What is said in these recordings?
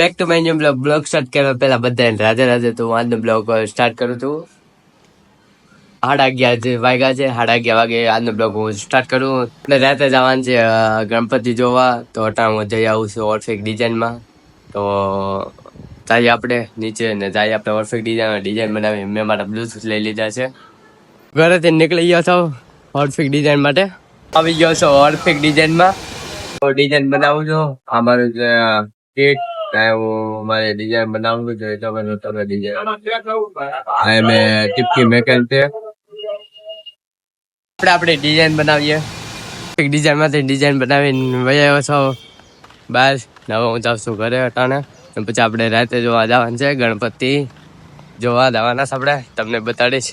Back to menu new blog blog start કરવા પહેલાં બધાને રાધે રાધે તો હું આજનો બ્લોગ સ્ટાર્ટ કરું છું. સાડા અગિયાર જે વાગ્યા છે સાડા અગિયાર વાગે આજનો બ્લોગ હું સ્ટાર્ટ કરું. એટલે રાતે જવાનું છે ગણપતિ જોવા. તો અટાણ હું જઈ આવું છું ઓર્ફિક ડિઝાઇનમાં. તો જઈએ આપણે નીચે ને જઈએ આપણે ઓર્ફિક ડિઝાઇન ડિઝાઇન બનાવી મેં મારા બ્લૂટૂથ લઈ લીધા છે. ઘરેથી નીકળી ગયો છો ઓર્ફિક ડિઝાઇન માટે. આવી ગયો છો ઓર્ફિક ડિઝાઇનમાં. તો ડિઝાઇન બનાવું છું. આ મારું જે કીટ હું મારે ડિઝાઇન બનાવું જોઈએ તો તમે તમે ડિઝાઇન આ મેં ટીપકી મેકેલ છે આપણે આપણે ડિઝાઇન બનાવીએ એક ડિઝાઇનમાંથી ડિઝાઇન બનાવીને વહી આવ્યો છો બહાર ને હવે હું જાઉં છું ઘરે અટાણે પછી આપણે રાતે જોવા જવાનું છે ગણપતિ જોવા જવાના છે આપણે તમને બતાડીશ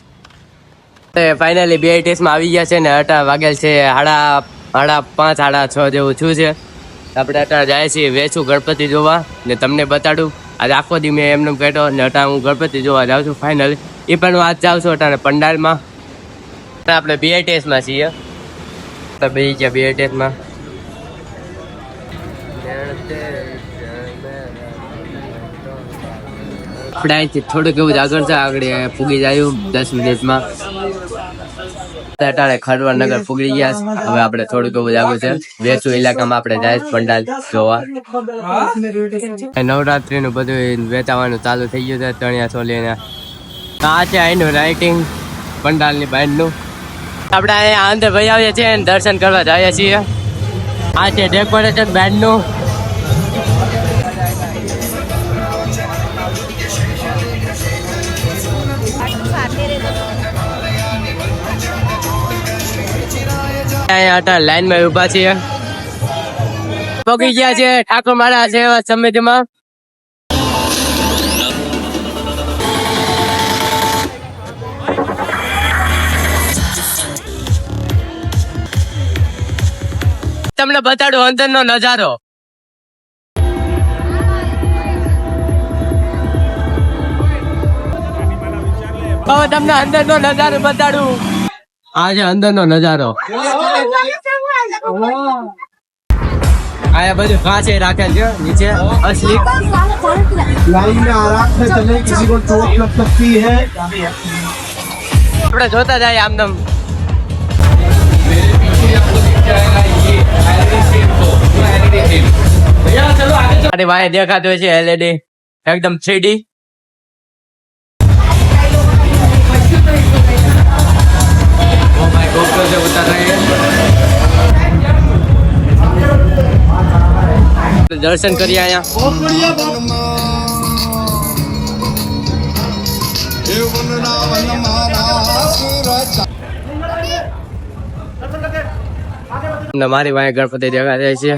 ફાઇનલી બે ટેસ્ટમાં આવી ગયા છે ને અટા વાગેલ છે સાડા સાડા પાંચ સાડા છ જેવું છું છે આપણે અત્યારે જાય છીએ, વેચું ગણપતિ જોવા ને તમને બતાડું. આજે આખો દી મેં એમને કહેતો ને અત્યારે હું ગણપતિ જોવા જાઉં છું ફાઇનલ એ પણ હું આજ જાઉં છું અત્યારે પંડાલમાં. આપણે બીઆઈટીએસમાં છીએ. આપણે બે ગયા બીઆઈટીએસમાં આપણે અહીંથી થોડુંક એવું જ આગળ છે, આગળ પૂગી જાય દસ મિનિટમાં. અટાણે ખરવા નગર ફૂગી ગયા. હવે આપણે થોડુંક એવું લાગુ છે. વેચુ ઇલાકામાં આપણે જાય પંડાલ જોવા. નવરાત્રી નું બધું વેચાવાનું ચાલુ થઈ ગયું છે ચણિયા ચોલીને. આ છે અહીંનું રાઇટિંગ પંડાલની બાંધનું. આપણે અહીંયા અંદર ભાઈ આવીએ છીએ દર્શન કરવા જઈએ છીએ. આ છે ડેકોરેશન બેન્ડનું અહીંયા માં લાઈનમાં ઊભા છીએ. પગી ગયા છે, ઠાકોર મારા સેવા સમિતિમાં તમને બતાડું અંદરનો નજારો. હવે તમને અંદરનો નજારો બતાડું. આ છે અંદરનો નજારો આયા બધું કાંચે રાખેલ છે નીચે અસલી लाइन में आराम से चले किसी को चोट लग सकती है આપણે જોતા જાય આમ નામ અરે ભાઈ દેખાતું હોય છે એલઈડી એકદમ થ્રીડી દર્શન કરીએ અહીંયા ને મારી વાંહે ગણપતિ દેખા જાય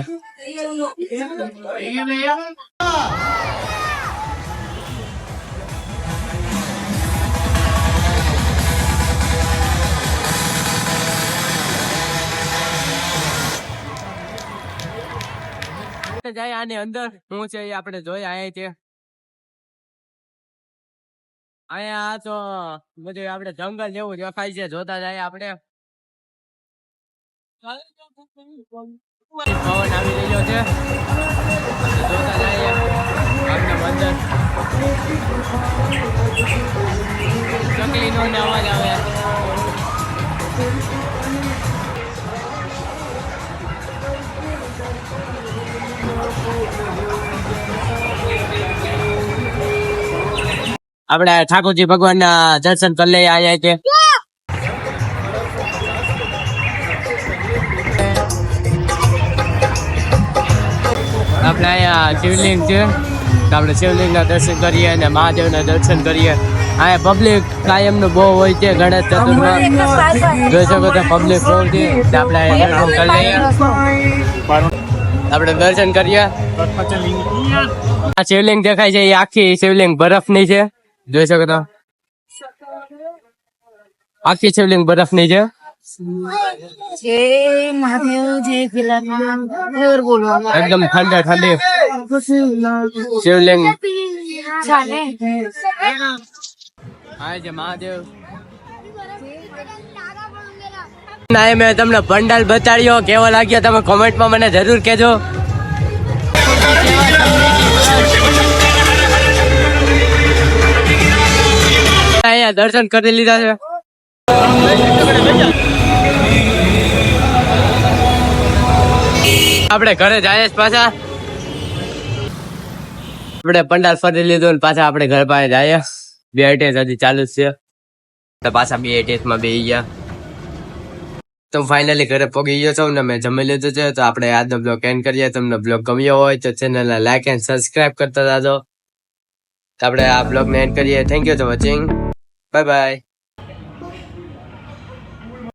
છે જાય આની અંદર. શું છે એ આપણે જોઈ આયા છે. અહીંયા તો બધું આપણે જંગલ જેવું દેખાય છે, જોતા જાય આપણે. પવન આવી રહ્યો છે. જોતા જઈએ. આપણે મંદિર. ચકલીનો અવાજ આવે. આપણે ઠાકોરજી ભગવાન ના દર્શન કરી લઈએ આવ્યા છે આપણે અહીંયા શિવલિંગ છે. તો આપણે શિવલિંગના દર્શન કરીએ અને મહાદેવના દર્શન કરીએ. અહીંયા પબ્લિક કાયમનું બહુ હોય છે ગણેશ ચતુર્થમાં. જોઈ શકો તો પબ્લિક બહુ છે. આપણે દર્શન કરી લઈએ. આપણે દર્શન કરીએ. આ શિવલિંગ દેખાય છે એ આખી શિવલિંગ બરફની છે. જોઈ શકો તો આખી શિવલિંગ બરફની છે જય મહાદેવ જય ભીલામાં ફેર બોલવામાં એકદમ ઠંડા ઠંડી શિવલિંગ ચાલે હા છે મહાદેવ ના મેં તમને પંડાલ બતાડ્યો કેવો લાગ્યો તમે કોમેન્ટમાં મને જરૂર કહેજો અહીંયા દર્શન કરી લીધા છે. આપણે ઘરે છે પાછા. આપણે પંડાલ ફરી લીધું ને પાછા આપણે ઘર પાસે જઈએ. બે ટેસ્ટ હજી ચાલુ જ છે. પાછા બે ટેસ્ટમાં બે ગયા. તો ફાઇનલી ઘરે પગી ગયો છું ને મેં જમી લીધું છે. તો આપણે આજનો બ્લોગ એન્ડ કરીએ. તમને બ્લોગ ગમ્યો હોય તો ચેનલને લાઈક એન્ડ સબસ્ક્રાઇબ કરતા જાજો. આપણે આ બ્લોગને એન્ડ કરીએ. Thank you for watching 拜拜。